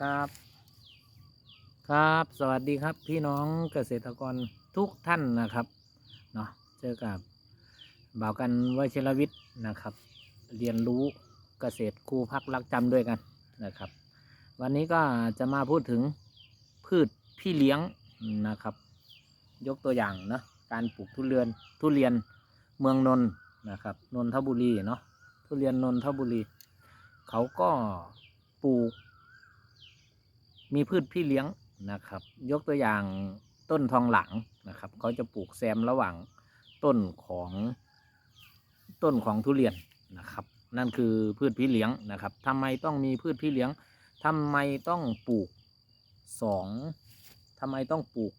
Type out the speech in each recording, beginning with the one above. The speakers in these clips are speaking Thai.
ครับ ครับ สวัสดีครับพี่น้องเกษตรกรทุกท่านนะครับเนาะเจอกับบ่าวกันวชิรวิทย์นะครับ เรียนรู้เกษตรครูพักรักจำด้วยกันนะครับ วันนี้ก็จะมาพูดถึงพืชพี่เลี้ยงนะครับ ยกตัวอย่างเนาะการปลูกทุเรียนทุเรียนเมืองนนท์นะครับนนทบุรีเนาะทุเรียนนนทบุรี เขาก็ปลูก มีพืชพี่เลี้ยงนะครับ ยกตัวอย่างต้นทองหลังนะครับเขาจะปลูกแซมระหว่างต้นของต้นของทุเรียนนะครับ นั่นคือพืชพี่เลี้ยงนะครับทำไมต้องมีพืชพี่เลี้ยงทำไมต้องปลูกสองทำไมต้องปลูก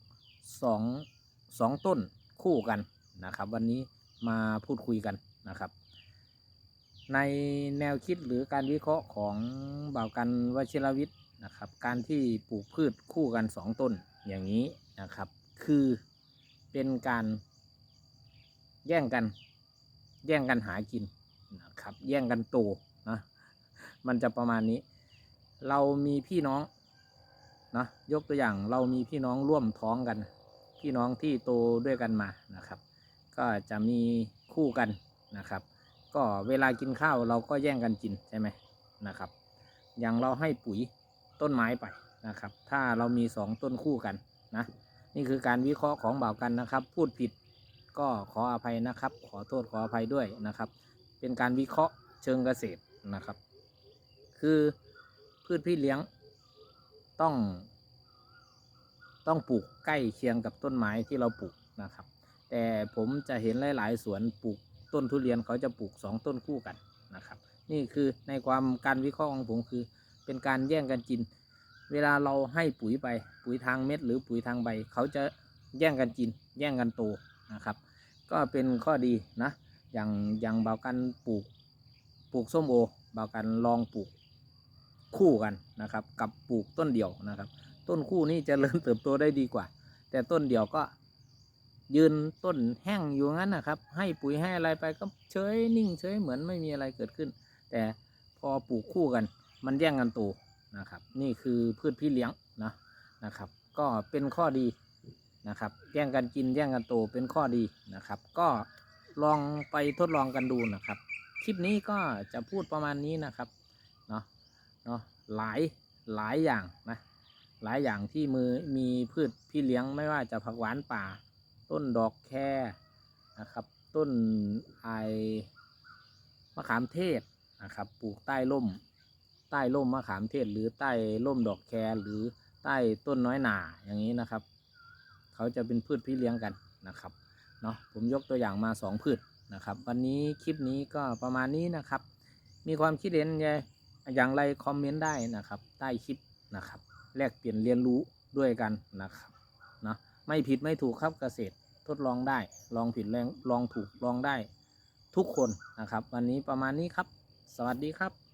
สองสองต้นคู่กันนะครับ วันนี้มาพูดคุยกันนะครับ ในแนวคิดหรือการวิเคราะห์ของบ่าวกันวชิรวิทย์ นะครับ การที่ปลูกพืชคู่กันสองต้นอย่างนี้นะครับ คือเป็นการแย่งกัน แย่งกันหากินนะครับ แย่งกันโตนะมันจะประมาณนี้ เรามีพี่น้องนะยกตัวอย่างเรามีพี่น้องร่วมท้องกัน พี่น้องที่โตด้วยกันมานะครับ ก็จะมีคู่กันนะครับ ก็เวลากินข้าวเราก็แย่งกันกินใช่ไหมนะครับ อย่างเราให้ปุ๋ย ต้นไม้ไปนะครับ ถ้าเรามีสองต้นคู่กันนะนี่คือการวิเคราะห์ของบ่าวกันนะครับ พูดผิดก็ขออภัยนะครับ ขอโทษขออภัยด้วยนะครับ เป็นการวิเคราะห์เชิงเกษตรนะครับ คือพืชพี่เลี้ยงต้อง ต้องปลูกใกล้เคียงกับต้นไม้ที่เราปลูกนะครับ แต่ผมจะเห็นหลาย ๆ สวนปลูกต้นทุเรียนเขาจะปลูกสองต้นคู่กันนะครับ นี่คือในความการวิเคราะห์ของผมคือ เป็นการแย่งกันกิน เวลาเราให้ปุ๋ยไป ปุ๋ยทางเม็ดหรือปุ๋ยทางใบ เขาจะแย่งกันกิน แย่งกันโตนะครับ ก็เป็นข้อดีนะ อย่างอย่างเบากันปลูกปลูกส้มโอเบากันลองปลูกคู่กันนะครับ กับปลูกต้นเดี่ยวนะครับ ต้นคู่นี้จะเริญเติบโตได้ดีกว่า แต่ต้นเดี่ยวก็ยืนต้นแห้งอยู่งั้นนะครับ ให้ปุ๋ยให้อะไรไปก็เฉยนิ่งเฉยเหมือนไม่มีอะไรเกิดขึ้น แต่พอปลูกคู่กัน มันแย่งกันโตนะครับ นี่คือพืชพี่เลี้ยงนะนะครับ ก็เป็นข้อดีนะครับ แย่งกันกินแย่งกันโตเป็นข้อดีนะครับ ก็ลองไปทดลองกันดูนะครับ คลิปนี้ก็จะพูดประมาณนี้นะครับเนาะเนาะหลายหลายอย่างนะหลายอย่างที่มือมีพืชพี่เลี้ยงไม่ว่าจะผักหวานป่า ต้นดอกแคนะครับ ต้นไอมะขามเทศนะครับ ปลูกใต้ร่ม ต้ร่มมะขามเทศ หรือใต้ร่มดอกแครหรือใต้ต้นน้อยหนาอย่างนี้นะครับ เขาจะเป็นพืชพี่เลี้ยงกันนะครับเนาะผมยกตัวอย่างมาสองพืชนะครับ วันนี้คลิปนี้ก็ประมาณนี้นะครับ มีความคิดเห็นอย่างไรคอมเมนต์ได้นะครับ ใต้คลิปนะครับ แลกเปลี่ยนเรียนรู้ด้วยกันนะครับเนาะไม่ผิดไม่ถูกครับเกษตรทดลองได้ ลองผิดลองถูกลองได้ทุกคนนะครับ วันนี้ประมาณนี้ครับ สวัสดีครับ